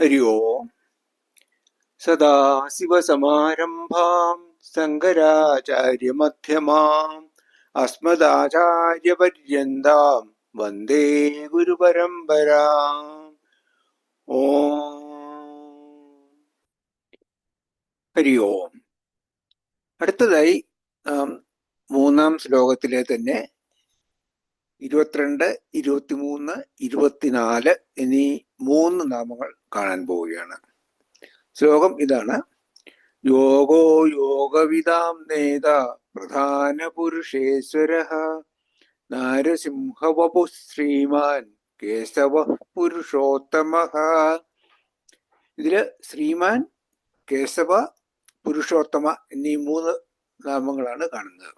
हरि ओम् सदाशिवसमारम्भाम् शङ्कराचार्यमध्यमाम् अस्मदाचार्यपर्यन्ताम् വന്ദേ ഗുരുപരമ്പര ഓം ഹരി ഓം അടുത്തതായി ആം, മൂന്നാം ശ്ലോകത്തിലെ തന്നെ ഇരുപത്തിരണ്ട് ഇരുപത്തിമൂന്ന് ഇരുപത്തിനാല് എന്നീ മൂന്ന് നാമങ്ങൾ കാണാൻ പോവുകയാണ്. ശ്ലോകം ഇതാണ്. യോഗോ യോഗവിതാം നേത പ്രധാന പുരുഷേശ്വര. നാരസിംഹവപു ശ്രീമാൻ കേശവ പുരുഷോത്തമ. ഇതിൽ ശ്രീമാൻ കേശവ പുരുഷോത്തമ എന്നീ മൂന്ന് നാമങ്ങളാണ് കാണുന്നത്.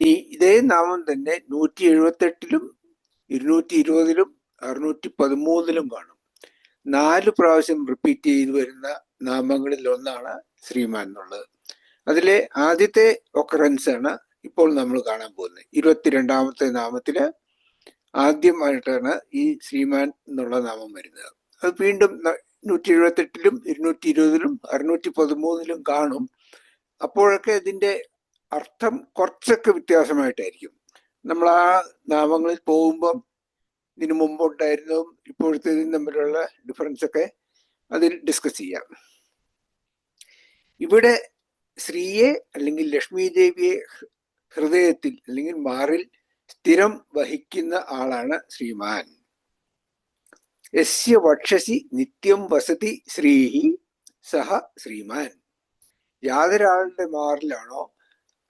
ഈ ഇതേ നാമം തന്നെ നൂറ്റി എഴുപത്തെട്ടിലും ഇരുന്നൂറ്റി ഇരുപതിലും അറുന്നൂറ്റി പതിമൂന്നിലും കാണും. നാല് പ്രാവശ്യം റിപ്പീറ്റ് ചെയ്തു വരുന്ന നാമങ്ങളിൽ ഒന്നാണ് ശ്രീമാൻ എന്നുള്ളത്. അതിലെ ആദ്യത്തെ ഒക്കറൻസ് ആണ് ഇപ്പോൾ നമ്മൾ കാണാൻ പോകുന്നത്. ഇരുപത്തിരണ്ടാമത്തെ നാമത്തിൽ ആദ്യമായിട്ടാണ് ഈ ശ്രീമാൻ എന്നുള്ള നാമം വരുന്നത്. അത് വീണ്ടും നൂറ്റി എഴുപത്തെട്ടിലും ഇരുന്നൂറ്റി ഇരുപതിലും അറുന്നൂറ്റി പതിമൂന്നിലും കാണും. അപ്പോഴൊക്കെ ഇതിന്റെ അർത്ഥം കുറച്ചൊക്കെ വ്യത്യാസമായിട്ടായിരിക്കും. നമ്മൾ ആ നാമങ്ങളിൽ പോകുമ്പം ഇതിനു മുമ്പ് ഉണ്ടായിരുന്നതും ഇപ്പോഴത്തേതും തമ്മിലുള്ള ഡിഫറൻസ് ഒക്കെ അതിൽ ഡിസ്കസ് ചെയ്യാം. ഇവിടെ സ്ത്രീയെ അല്ലെങ്കിൽ ലക്ഷ്മി ദേവിയെ ഹൃദയത്തിൽ അല്ലെങ്കിൽ മാറിൽ സ്ഥിരം വഹിക്കുന്ന ആളാണ് ശ്രീമാൻ. യസ്യ വക്ഷസി നിത്യം വസതി ശ്രീഹി സഹ ശ്രീമാൻ. യാതൊരാളുടെ മാറിലാണോ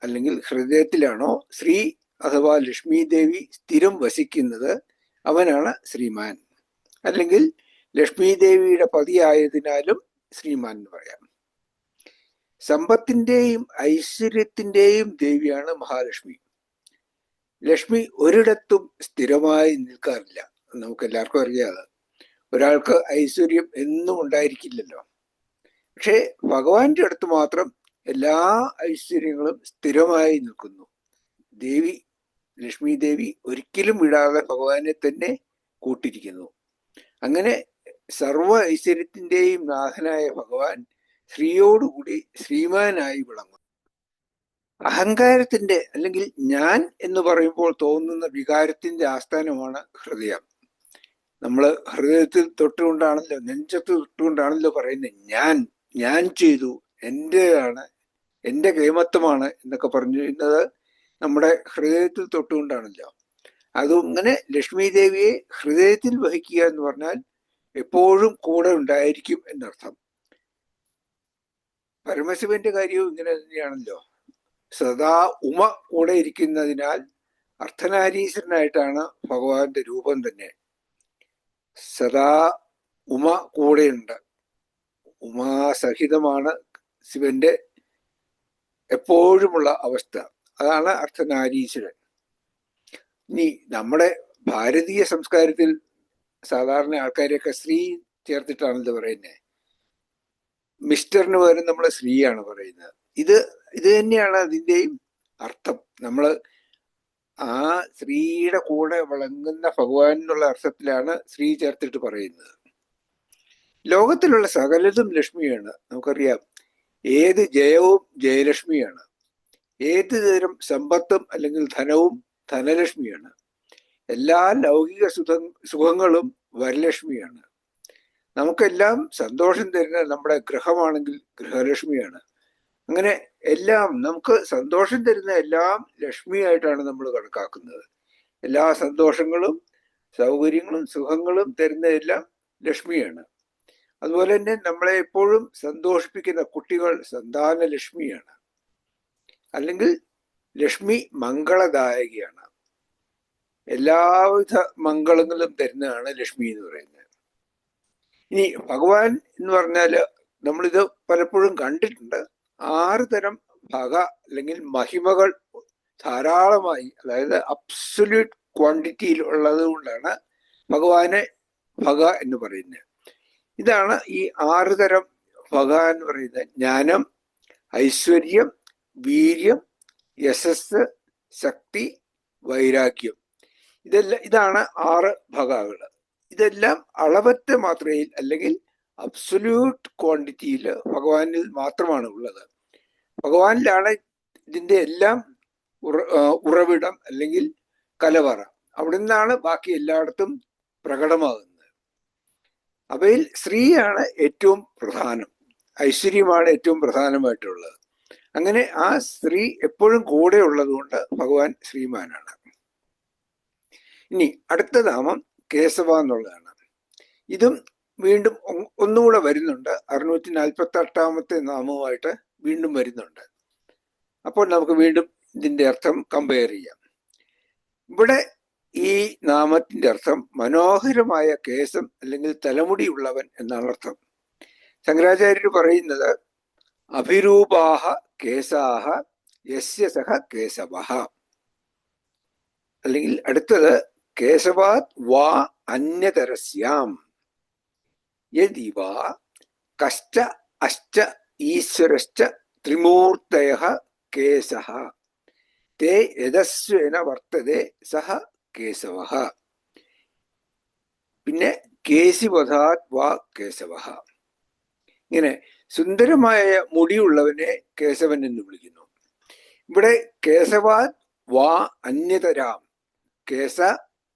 അല്ലെങ്കിൽ ഹൃദയത്തിലാണോ ശ്രീ അഥവാ ലക്ഷ്മി ദേവി സ്ഥിരം വസിക്കുന്നത് അവനാണ് ശ്രീമാൻ. അല്ലെങ്കിൽ ലക്ഷ്മി ദേവിയുടെ പതിയായതിനാലും ശ്രീമാൻ എന്ന് പറയാം. സമ്പത്തിന്റെയും ഐശ്വര്യത്തിന്റെയും ദേവിയാണ് മഹാലക്ഷ്മി. ലക്ഷ്മി ഒരിടത്തും സ്ഥിരമായി നിൽക്കാറില്ല. നമുക്ക് എല്ലാവർക്കും അറിയാതെ ഒരാൾക്ക് ഐശ്വര്യം എന്നും ഉണ്ടായിരിക്കില്ലല്ലോ. പക്ഷേ ഭഗവാന്റെ അടുത്ത് മാത്രം എല്ലാ ഐശ്വര്യങ്ങളും സ്ഥിരമായി നിൽക്കുന്നു. ദേവി ലക്ഷ്മി ദേവി ഒരിക്കലും വിടാതെ ഭഗവാനെ തന്നെ കൂട്ടിരിക്കുന്നു. അങ്ങനെ സർവ ഐശ്വര്യത്തിന്റെയും നാഥനായ ഭഗവാൻ സ്ത്രീയോടുകൂടി ശ്രീമാനായി വിളങ്ങുന്നു. അഹങ്കാരത്തിന്റെ അല്ലെങ്കിൽ ഞാൻ എന്ന് പറയുമ്പോൾ തോന്നുന്ന വികാരത്തിന്റെ ആസ്ഥാനമാണ് ഹൃദയം. നമ്മൾ ഹൃദയത്തിൽ തൊട്ടുകൊണ്ടാണല്ലോ നെഞ്ചത്ത് തൊട്ടുകൊണ്ടാണല്ലോ പറയുന്നത് ഞാൻ ഞാൻ ചെയ്തു എന്റേതാണ് എന്റെ കേമത്വമാണ് എന്നൊക്കെ പറഞ്ഞു പറഞ്ഞിരുന്നത് നമ്മുടെ ഹൃദയത്തിൽ തൊട്ടുകൊണ്ടാണല്ലോ. അതങ്ങനെ ലക്ഷ്മി ദേവിയെ ഹൃദയത്തിൽ വഹിക്കുക എന്ന് പറഞ്ഞാൽ എപ്പോഴും കൂടെ ഉണ്ടായിരിക്കും എന്നർത്ഥം. പരമശിവന്റെ കാര്യവും ഇങ്ങനെ തന്നെയാണല്ലോ. സദാ ഉമ കൂടെ ഇരിക്കുന്നതിനാൽ അർത്ഥനാരീശ്വരനായിട്ടാണ് ഭഗവാന്റെ രൂപം തന്നെ. സദാ ഉമ കൂടെയുണ്ട്. ഉമാസഹിതമാണ് ശിവന്റെ എപ്പോഴുമുള്ള അവസ്ഥ. അതാണ് അർത്ഥനാരീശ്വരൻ. ഇനി നമ്മുടെ ഭാരതീയ സംസ്കാരത്തിൽ സാധാരണ ആൾക്കാരെയൊക്കെ സ്ത്രീ ചേർത്തിട്ടാണല്ലോ പറയുന്നത് മിസ്റ്ററിന് പകരം നമ്മൾ സ്ത്രീയാണ് പറയുന്നത്. ഇത് ഇത് തന്നെയാണ് അതിന്റെയും അർത്ഥം. നമ്മൾ ആ സ്ത്രീയുടെ കൂടെ വിളങ്ങുന്ന ഭഗവാൻ എന്നുള്ള അർത്ഥത്തിലാണ് സ്ത്രീ ചേർത്തിട്ട് പറയുന്നത്. ലോകത്തിലുള്ള സകലതും ലക്ഷ്മിയാണ്. നമുക്കറിയാം. ഏത് ജയവും ജയലക്ഷ്മിയാണ്. ഏത് തരം സമ്പത്തും അല്ലെങ്കിൽ ധനവും ധനലക്ഷ്മിയാണ്. എല്ലാ ലൗകിക സുഖ സുഖങ്ങളും വരലക്ഷ്മിയാണ്. നമുക്കെല്ലാം സന്തോഷം തരുന്ന നമ്മുടെ ഗ്രഹമാണെങ്കിൽ ഗൃഹലക്ഷ്മിയാണ്. അങ്ങനെ എല്ലാം നമുക്ക് സന്തോഷം തരുന്ന എല്ലാം ലക്ഷ്മിയായിട്ടാണ് നമ്മൾ കണക്കാക്കുന്നത്. എല്ലാ സന്തോഷങ്ങളും സൗകര്യങ്ങളും സുഖങ്ങളും തരുന്ന എല്ലാം ലക്ഷ്മിയാണ്. അതുപോലെ തന്നെ നമ്മളെ എപ്പോഴും സന്തോഷിപ്പിക്കുന്ന കുട്ടികൾ സന്താന ലക്ഷ്മിയാണ് അല്ലെങ്കിൽ ലക്ഷ്മി മംഗളദായകയാണ്. എല്ലാവിധ മംഗളങ്ങളും തരുന്നതാണ് ലക്ഷ്മി എന്ന് പറയുന്നത്. ഇനി ഭഗവാൻ എന്ന് പറഞ്ഞാൽ നമ്മളിത് പലപ്പോഴും കണ്ടിട്ടുണ്ട്. ആറ് തരം ഭഗ അല്ലെങ്കിൽ മഹിമകൾ ധാരാളമായി അതായത് അബ്സൊല്യൂട്ട് ക്വാണ്ടിറ്റിയിൽ ഉള്ളത് കൊണ്ടാണ് ഭഗവാനെ ഭഗ എന്ന് പറയുന്നത്. ഇതാണ് ഈ ആറ് തരം ഭഗ എന്ന് പറയുന്നത്. ജ്ഞാനം ഐശ്വര്യം വീര്യം യശസ് ശക്തി വൈരാഗ്യം. ഇതെല്ലാം ഇതാണ് ആറ് ഭഗകൾ ഇതെല്ലാം അളവറ്റ മാത്രയിൽ അല്ലെങ്കിൽ അബ്സൊല്യൂട്ട് ക്വാണ്ടിറ്റിയിൽ ഭഗവാനിൽ മാത്രമാണ് ഉള്ളത്. ഭഗവാനിലാണ് ഇതിന്റെ എല്ലാം ഉറവിടം അല്ലെങ്കിൽ കലവറ. അവിടെ നിന്നാണ് ബാക്കി എല്ലായിടത്തും പ്രകടമാകുന്നത്. അവയിൽ സ്ത്രീയാണ് ഏറ്റവും പ്രധാനം. ഐശ്വര്യമാണ് ഏറ്റവും പ്രധാനമായിട്ടുള്ളത്. അങ്ങനെ ആ സ്ത്രീ എപ്പോഴും കൂടെ ഉള്ളതുകൊണ്ട് ഭഗവാൻ ശ്രീമാനാണ്. ഇനി അടുത്ത നാമം കേശവ എന്നുള്ളതാണ്. ഇതും വീണ്ടും ഒന്നുകൂടെ വരുന്നുണ്ട്. അറുന്നൂറ്റി നാൽപ്പത്തി എട്ടാമത്തെ നാമവുമായിട്ട് വീണ്ടും വരുന്നുണ്ട്. അപ്പോൾ നമുക്ക് വീണ്ടും ഇതിന്റെ അർത്ഥം കമ്പയർ ചെയ്യാം. ഇവിടെ ഈ നാമത്തിന്റെ അർത്ഥം മനോഹരമായ കേസം അല്ലെങ്കിൽ തലമുടിയുള്ളവൻ എന്നാണ് അർത്ഥം. ശങ്കരാചാര്യർ പറയുന്നത് അഭിരൂപാഹ കേസാഹ യസ്യ സഹ കേശവ അല്ലെങ്കിൽ അടുത്തത് കേശവാത് വാ അന്യതരസ്യാം. യദിവ കഷ്ട അഷ്ട ഈശ്വരശ്ച ത്രിമൂർത്തയ കേശ തേ യദസ്വേന വർത്തതേ സഹ കേശവ. പിന്നെ കേശിവധാത് വാ കേശവ. ഇങ്ങനെ സുന്ദരമായ മുടിയുള്ളവനെ കേശവൻ എന്ന് വിളിക്കുന്നു. ഇവിടെ കേശവാത് വാ അന്യതരാം. കേശ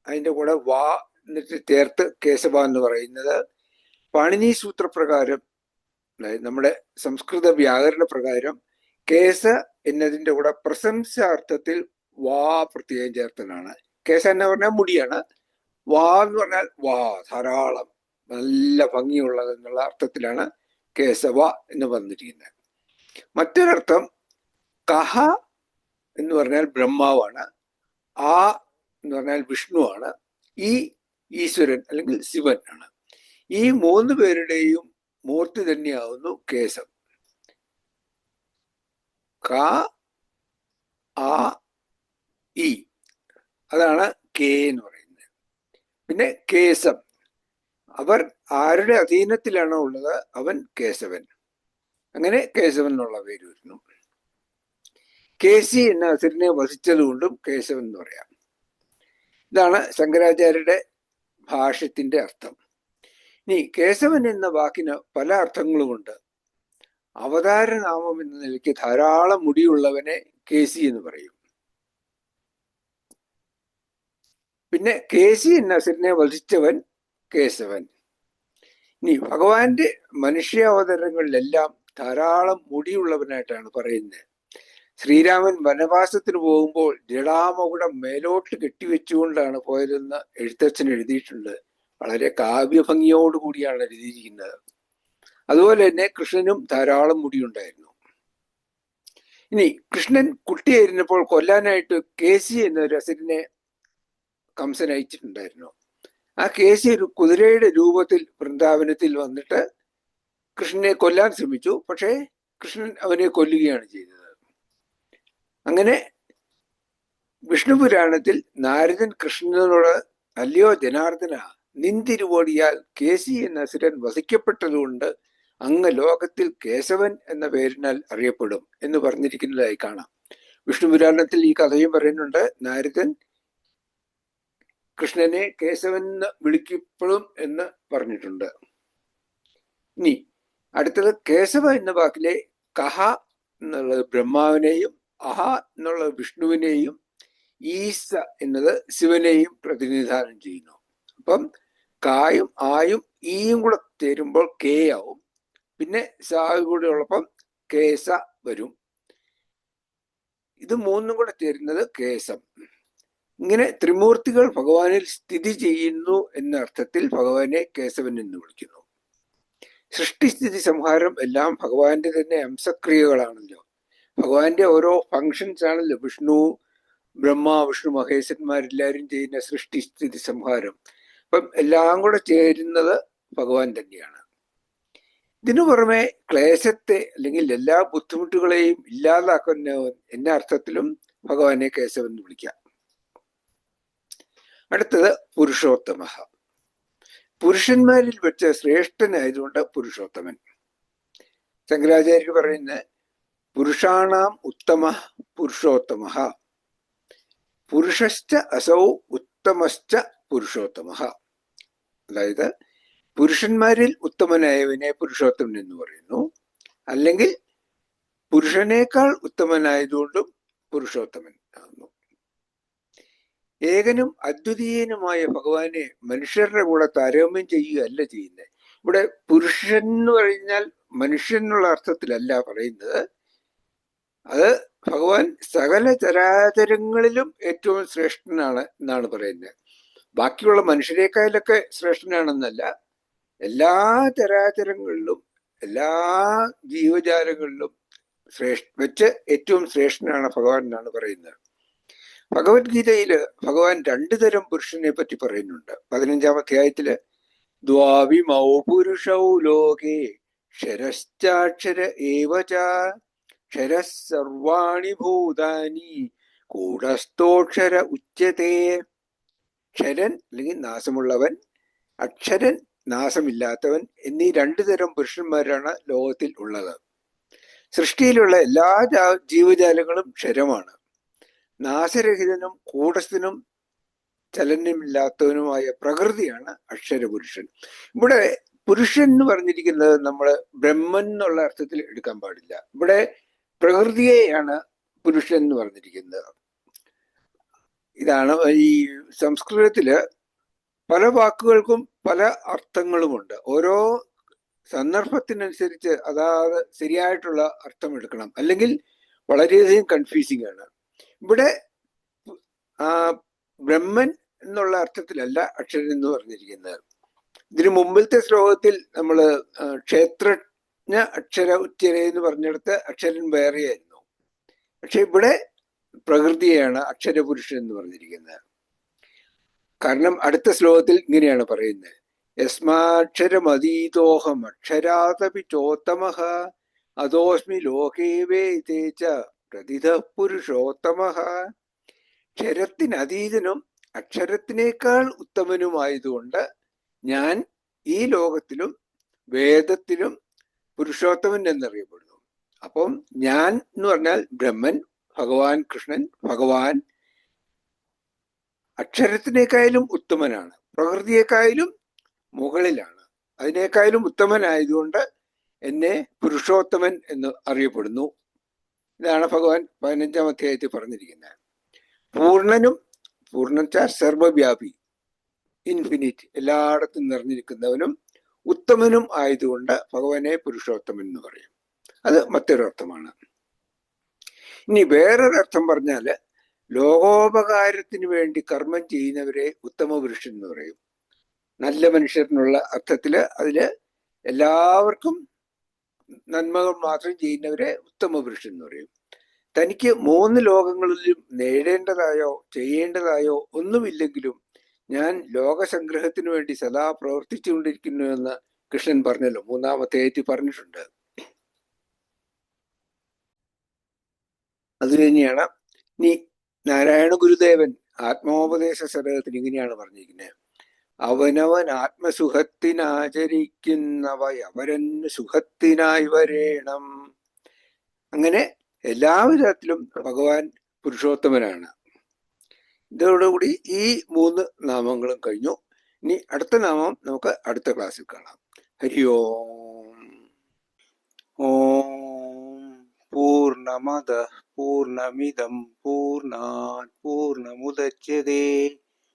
അതിന്റെ കൂടെ വാ എന്നിട്ട് ചേർത്ത് കേശവ എന്ന് പറയുന്നത് പാണിനി സൂത്രപ്രകാരം നമ്മുടെ സംസ്കൃത വ്യാകരണ പ്രകാരം കേസ എന്നതിന്റെ കൂടെ പ്രശംസാർത്ഥത്തിൽ വാ പ്രത്യേകം ചേർത്തതാണ് കേസ എന്ന് പറഞ്ഞാൽ മുടിയാണ്. വാ എന്ന് പറഞ്ഞാൽ വാ ധാരാളം നല്ല ഭംഗിയുള്ളത് എന്നുള്ള അർത്ഥത്തിലാണ് കേശവ എന്ന് വന്നിരിക്കുന്നത്. മറ്റൊരർത്ഥം കഹ എന്ന് പറഞ്ഞാൽ ബ്രഹ്മാവാണ് ആ എന്ന് പറഞ്ഞാൽ വിഷ്ണുവാണ് ഈ ഈശ്വരൻ അല്ലെങ്കിൽ ശിവൻ ആണ്. ഈ മൂന്ന് പേരുടെയും മൂർത്തി തന്നെയാവുന്നു കേശം ക ആ അതാണ് കെ എന്ന് പറയുന്നത്. പിന്നെ കേശം അവർ ആരുടെ അധീനത്തിലാണോ ഉള്ളത്? അവൻ കേശവൻ. അങ്ങനെ കേശവൻ എന്നുള്ള പേര് വരുന്നു. കേസി എന്ന അസുരനെ വസിച്ചതുകൊണ്ടും കേശവൻ എന്ന് പറയാം. ഇതാണ് ശങ്കരാചാര്യരുടെ ഭാഷത്തിന്റെ അർത്ഥം. ഇനി കേശവൻ എന്ന വാക്കിന് പല അർത്ഥങ്ങളുമുണ്ട്. അവതാരനാമം എന്ന നിലയ്ക്ക് ധാരാളം മുടിയുള്ളവനെ കേസി എന്ന് പറയും. പിന്നെ കെ സി നസറിനെ വധിച്ചവൻ കേശവൻ. ഇനി ഭഗവാന്റെ മനുഷ്യാവതരണങ്ങളിലെല്ലാം ധാരാളം മുടിയുള്ളവനായിട്ടാണ് പറയുന്നത്. ശ്രീരാമൻ വനവാസത്തിന് പോകുമ്പോൾ ജടാമകുടം മേലോട്ട് കെട്ടിവെച്ചുകൊണ്ടാണ് പോയതെന്ന് എഴുത്തച്ഛൻ എഴുതിയിട്ടുണ്ട്. വളരെ കാവ്യഭംഗിയോടുകൂടിയാണ് എഴുതിയിരിക്കുന്നത്. അതുപോലെ തന്നെ കൃഷ്ണനും ധാരാളം മുടിയുണ്ടായിരുന്നു. ഇനി കൃഷ്ണൻ കുട്ടിയായിരുന്നപ്പോൾ കൊല്ലാനായിട്ട് കേസി എന്നൊരു അസുരനെ കംസൻ അയച്ചിട്ടുണ്ടായിരുന്നു ആ കേസി ഒരു കുതിരയുടെ രൂപത്തിൽ വൃന്ദാവനത്തിൽ വന്നിട്ട് കൃഷ്ണനെ കൊല്ലാൻ ശ്രമിച്ചു. പക്ഷേ കൃഷ്ണൻ അവനെ കൊല്ലുകയാണ് ചെയ്തത്. അങ്ങനെ വിഷ്ണു പുരാണത്തിൽ നാരദൻ കൃഷ്ണനോട് അല്ലയോ ജനാർദ്ദന നിന്തിരുവോടിയാൽ കേസി എന്ന അസുരൻ വസിക്കപ്പെട്ടതുകൊണ്ട് അങ്ങ് ലോകത്തിൽ കേശവൻ എന്ന പേരിനാൽ അറിയപ്പെടും എന്ന് പറഞ്ഞിരിക്കുന്നതായി കാണാം. വിഷ്ണു പുരാണത്തിൽ ഈ കഥയും പറയുന്നുണ്ട്. നാരദൻ കൃഷ്ണനെ കേശവൻ എന്ന് വിളിക്കപ്പെടും എന്ന് പറഞ്ഞിട്ടുണ്ട്. ഇനി അടുത്തത് കേശവ എന്ന വാക്കിലെ കഹ എന്നുള്ളത് ബ്രഹ്മാവിനെയും അഹ എന്നുള്ളത് വിഷ്ണുവിനെയും ഈസ എന്നത് ശിവനെയും പ്രതിനിധാനം ചെയ്യുന്നു. അപ്പം കായും ആയും ഈയും കൂടെ ചേരുമ്പോൾ കെ ആവും. പിന്നെ സാവി കൂടെ ഉള്ളപ്പം കേസ വരും. ഇത് മൂന്നും കൂടെ ചേരുന്നത് കേസം ഇങ്ങനെ ത്രിമൂർത്തികൾ ഭഗവാനിൽ സ്ഥിതി ചെയ്യുന്നു എന്ന അർത്ഥത്തിൽ ഭഗവാനെ കേശവൻ എന്ന് വിളിക്കുന്നു. സൃഷ്ടിസ്ഥിതി സംഹാരം എല്ലാം ഭഗവാന്റെ തന്നെ അംശക്രിയകളാണല്ലോ. ഭഗവാന്റെ ഓരോ ഫങ്ഷൻസ് ആണല്ലോ. വിഷ്ണു ബ്രഹ്മ വിഷ്ണു മഹേശന്മാരെല്ലാവരും ചെയ്യുന്ന സൃഷ്ടിസ്ഥിതി സംഹാരം. അപ്പം എല്ലാം കൂടെ ചേരുന്നത് ഭഗവാൻ തന്നെയാണ്. ഇതിനു പുറമെ ക്ലേശത്തെ അല്ലെങ്കിൽ എല്ലാ ബുദ്ധിമുട്ടുകളെയും ഇല്ലാതാക്കുന്ന എന്ന അർത്ഥത്തിലും ഭഗവാനെ കേശവൻ വിളിക്കാം. അടുത്തത് പുരുഷോത്തമ പുരുഷന്മാരിൽ വെച്ച് ശ്രേഷ്ഠനായതുകൊണ്ട് പുരുഷോത്തമൻ. ശങ്കരാചാര്യർ പറയുന്ന പുരുഷാണാം ഉത്തമ പുരുഷോത്തമ പുരുഷശ്ച അസൗ ഉത്തമശ്ച പുരുഷോത്തമ അതായത് പുരുഷന്മാരിൽ ഉത്തമനായവനെ പുരുഷോത്തമൻ എന്ന് പറയുന്നു. അല്ലെങ്കിൽ പുരുഷനേക്കാൾ ഉത്തമനായതുകൊണ്ടും പുരുഷോത്തമൻ ആകുന്നു. ഏകനും അദ്വിതീയനുമായ ഭഗവാനെ മനുഷ്യരുടെ കൂടെ താരതമ്യം ചെയ്യുകയല്ല ചെയ്യുന്നത്. ഇവിടെ പുരുഷൻ എന്ന് പറഞ്ഞാൽ മനുഷ്യൻ എന്നുള്ള അർത്ഥത്തിലല്ല പറയുന്നത്. അത് ഭഗവാൻ സകല ചരാചരങ്ങളിലും ഏറ്റവും ശ്രേഷ്ഠനാണ് എന്നാണ് പറയുന്നത്. ബാക്കിയുള്ള മനുഷ്യരെക്കാളൊക്കെ ശ്രേഷ്ഠനാണെന്നല്ല എല്ലാ ചരാചരങ്ങളിലും എല്ലാ ജീവജാലങ്ങളിലും ശ്രേഷ്ഠ വെച്ച് ഏറ്റവും ശ്രേഷ്ഠനാണ് ഭഗവാൻ എന്നാണ് പറയുന്നത്. ഭഗവത്ഗീതയിൽ ഭഗവാൻ രണ്ടു തരം പുരുഷനെ പറ്റി പറയുന്നുണ്ട്. പതിനഞ്ചാം അധ്യായത്തിൽ ദ്വാവിമൗ പുരുഷൗ ലോകേ ക്ഷരശ്ചാക്ഷര ഏവച ഭൂതാനി കൂടസ്ഥോക്ഷര ഉച്ചതേ. ക്ഷരൻ അല്ലെങ്കിൽ നാശമുള്ളവൻ അക്ഷരൻ നാശമില്ലാത്തവൻ എന്നീ രണ്ടു തരം പുരുഷന്മാരാണ് ലോകത്തിൽ ഉള്ളത്. സൃഷ്ടിയിലുള്ള എല്ലാ ജീവജാലങ്ങളും ക്ഷരമാണ്. നാശരഹിതനും കൂടസ്ഥനും ചലനമില്ലാത്തവനുമായ പ്രകൃതിയാണ് അക്ഷരപുരുഷൻ. ഇവിടെ പുരുഷൻ എന്ന് പറഞ്ഞിരിക്കുന്നത് നമ്മൾ ബ്രഹ്മൻ എന്നുള്ള അർത്ഥത്തിൽ എടുക്കാൻ പാടില്ല. ഇവിടെ പ്രകൃതിയെയാണ് പുരുഷൻ എന്ന് പറഞ്ഞിരിക്കുന്നത്. ഇതാണ് ഈ സംസ്കൃതത്തിൽ പല വാക്കുകൾക്കും പല അർത്ഥങ്ങളുമുണ്ട്. ഓരോ സന്ദർഭത്തിനനുസരിച്ച് അതാത് ശരിയായിട്ടുള്ള അർത്ഥം എടുക്കണം. അല്ലെങ്കിൽ വളരെയധികം കൺഫ്യൂസിംഗ് ആണ്. ഇവിടെ ബ്രഹ്മൻ എന്നുള്ള അർത്ഥത്തിലല്ല അക്ഷരൻ എന്ന് പറഞ്ഞിരിക്കുന്നത്. ഇതിനു മുമ്പിലത്തെ ശ്ലോകത്തിൽ നമ്മൾ ക്ഷേത്രജ്ഞ അക്ഷര ഉച്ചര എന്ന് പറഞ്ഞെടുത്ത് അക്ഷരൻ വേറെയായിരുന്നു. പക്ഷെ ഇവിടെ പ്രകൃതിയാണ് അക്ഷരപുരുഷൻ എന്ന് പറഞ്ഞിരിക്കുന്നത്. കാരണം അടുത്ത ശ്ലോകത്തിൽ ഇങ്ങനെയാണ് പറയുന്നത്. യസ്മാക്ഷരമതീതോഹം അക്ഷരാതപി ചോത്തമഹ അതോസ്മി ലോകേ വേച പ്രതിഥ പുരുഷോത്തമ ക്ഷരത്തിനതീതനും അക്ഷരത്തിനേക്കാൾ ഉത്തമനുമായതുകൊണ്ട് ഞാൻ ഈ ലോകത്തിലും വേദത്തിലും പുരുഷോത്തമൻ എന്നറിയപ്പെടുന്നു. അപ്പം ഞാൻ എന്ന് പറഞ്ഞാൽ ബ്രഹ്മൻ ഭഗവാൻ കൃഷ്ണൻ ഭഗവാൻ അക്ഷരത്തിനേക്കായാലും ഉത്തമനാണ്. പ്രകൃതിയേക്കായാലും മുകളിലാണ്. അതിനേക്കായാലും ഉത്തമനായതുകൊണ്ട് എന്നെ പുരുഷോത്തമൻ എന്ന് അറിയപ്പെടുന്നു. ഇതാണ് ഭഗവാൻ പതിനഞ്ചാം അധ്യായത്തിൽ പറഞ്ഞിരിക്കുന്നത്. പൂർണനും പൂർണച്ചാൽ സർവവ്യാപി ഇൻഫിനിറ്റ് എല്ലായിടത്തും നിറഞ്ഞിരിക്കുന്നവനും ഉത്തമനും ആയതുകൊണ്ട് ഭഗവാനെ പുരുഷോത്തമൻ എന്ന് പറയും. അത് മറ്റൊരു അർത്ഥമാണ് ഇനി വേറൊരർത്ഥം പറഞ്ഞാൽ ലോകോപകാരത്തിന് വേണ്ടി കർമ്മം ചെയ്യുന്നവരെ ഉത്തമ പുരുഷൻ എന്ന് പറയും. നല്ല മനുഷ്യരെന്നുള്ള അർത്ഥത്തിൽ അതിൽ എല്ലാവർക്കും നന്മകൾ മാത്രം ചെയ്യുന്നവരെ ഉത്തമ പുരുഷൻ എന്ന് പറയും. തനിക്ക് മൂന്ന് ലോകങ്ങളിലും നേടേണ്ടതായോ ചെയ്യേണ്ടതായോ ഒന്നുമില്ലെങ്കിലും ഞാൻ ലോകസംഗ്രഹത്തിനു വേണ്ടി സദാ പ്രവർത്തിച്ചുകൊണ്ടിരിക്കുന്നു എന്ന് കൃഷ്ണൻ പറഞ്ഞല്ലോ. മൂന്നാമത്തെ ഏറ്റി പറഞ്ഞിട്ടുണ്ട്. അത് തന്നെയാണ്. ഇനി നാരായണ ഗുരുദേവൻ ആത്മോപദേശ സദകത്തിന് ഇങ്ങനെയാണ് പറഞ്ഞിരിക്കുന്നത്. അവനവൻ ആത്മസുഖത്തിനാചരിക്കുന്നവ അവരൻ സുഖത്തിനായി വരേണം. അങ്ങനെ എല്ലാവിധത്തിലും ഭഗവാൻ പുരുഷോത്തമനാണ്. ഇതോടുകൂടി ഈ മൂന്ന് നാമങ്ങളും കഴിഞ്ഞു. ഇനി അടുത്ത നാമം നമുക്ക് അടുത്ത ക്ലാസ്സിൽ കാണാം. ഹരി ഓം. ഓം. പൂർണമദ പൂർണമിതം പൂർണാത് പൂർണമുദച്യത്തെ